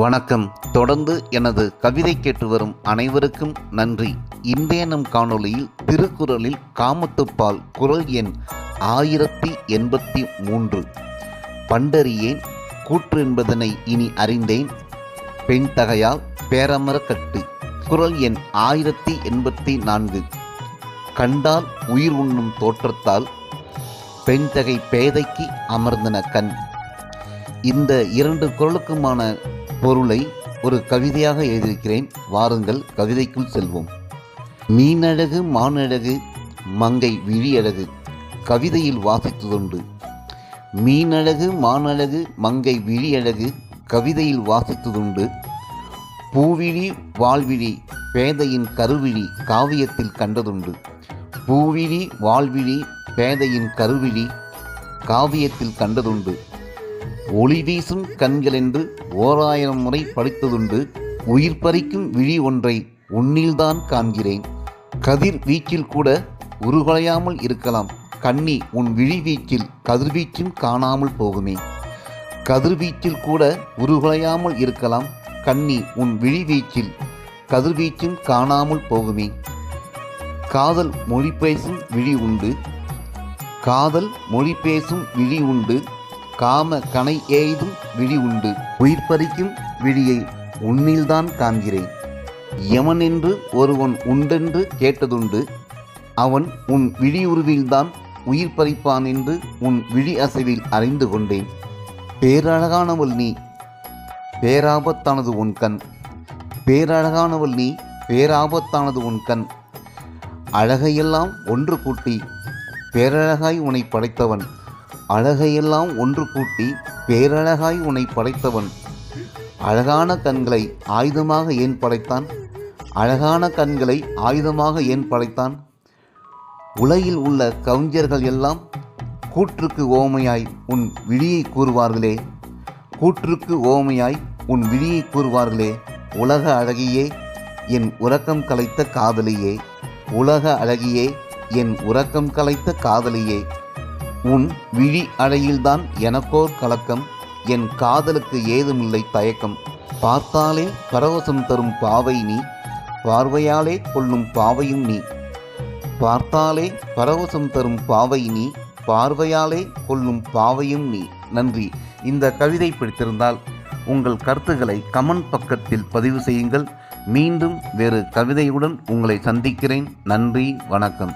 வணக்கம். தொடர்ந்து எனது கவிதை கேட்டு வரும் அனைவருக்கும் நன்றி. இன்றைய நம் காணொளியில் திருக்குறளில் காமத்துப்பால் குரல் எண் ஆயிரத்தி எண்பத்தி மூன்று. பண்டறியேன் கூற்று என்பதனை இனி அறிந்தேன். பெண் தகையால் பேரமர கட்டு. குரல் எண் ஆயிரத்தி எண்பத்தி நான்கு. கண்டால் உயிர் உண்ணும் தோற்றத்தால் பெண் தகை பேதைக்கு அமர்ந்தன கண். இந்த இரண்டு குரலுக்குமான பொருளை ஒரு கவிதையாக எழுதியிருக்கிறேன். வாருங்கள் கவிதைக்குள் செல்வோம். மீனழகு மானழகு மங்கை விழியழகு கவிதையில் வாசித்ததுண்டு. மீனழகு மானழகு மங்கை விழியழகு கவிதையில் வாசித்ததுண்டு. பூவிழி வாழ்விழி பேதையின் கருவிழி காவியத்தில் கண்டதுண்டு. பூவிழி வாழ்விழி பேதையின் கருவிழி காவியத்தில் கண்டதுண்டு. ஒளி வீசும் கண்களென்று ஓராயிரம் முறை படித்ததுண்டு உயிர் பறிக்கும் விழி ஒன்றை உன்னில்தான் காண்கிறேன். கதிர் வீச்சில் கூட உருகுலையாமல் இருக்கலாம். கண்ணி உன் விழி வீச்சில் கதிர்வீச்சும் காணாமல் போகுமே. கதிர்வீச்சில் கூட உருகுலையாமல் இருக்கலாம். கண்ணி உன் விழி வீச்சில் கதிர்வீச்சும் காணாமல் போகுமே. காதல் மொழி பேசும் விழி உண்டு. காதல் மொழி பேசும் விழி உண்டு. காம கனை எய்தும் விழி உண்டு. உயிர் பறிக்கும் விழியை உன்னில்தான் காண்கிறேன். எவன் என்று ஒருவன் உண்டென்று கேட்டதுண்டு. அவன் உன் விழியுருவில்தான் உயிர் பறிப்பான் என்று உன் விழி அசைவில் அறிந்து கொண்டேன். பேரழகானவள் நீ பேராபத்தானது உன் கண். பேரழகானவள் நீ பேராபத்தானது உன் கண். அழகையெல்லாம் ஒன்று கூட்டி பேரழகாய் உன்னை படைத்தவன். அழகையெல்லாம் ஒன்று கூட்டி பேரழகாய் உன்னை படைத்தவன். அழகான கண்களை ஆயுதமாக ஏன் படைத்தான்? அழகான கண்களை ஆயுதமாக ஏன் படைத்தான்? உலகில் உள்ள கவிஞர்கள் எல்லாம் கூற்றுக்கு ஓமையாய் உன் விழியை கூறுவார்களே. கூற்றுக்கு ஓமையாய் உன் விழியை கூறுவார்களே. உலக அழகியே என் உறக்கம் கலைத்த காதலியே. உலக அழகியே என் உறக்கம் கலைத்த காதலியே. உன் விழி அழையில்தான் எனக்கோர் கலக்கம் என் காதலுக்கு ஏதுமில்லை தயக்கம். பார்த்தாலே பரவசம் தரும் பாவை நீ பார்வையாலே கொள்ளும் பாவையும் நீ. பார்த்தாலே பரவசம் தரும் பாவை நீ பார்வையாலே கொள்ளும் பாவையும் நீ. நன்றி. இந்த கவிதை பிடித்திருந்தால் உங்கள் கருத்துக்களை கமெண்ட் பக்கத்தில் பதிவு செய்யுங்கள். மீண்டும் வேறு கவிதையுடன் உங்களை சந்திக்கிறேன். நன்றி வணக்கம்.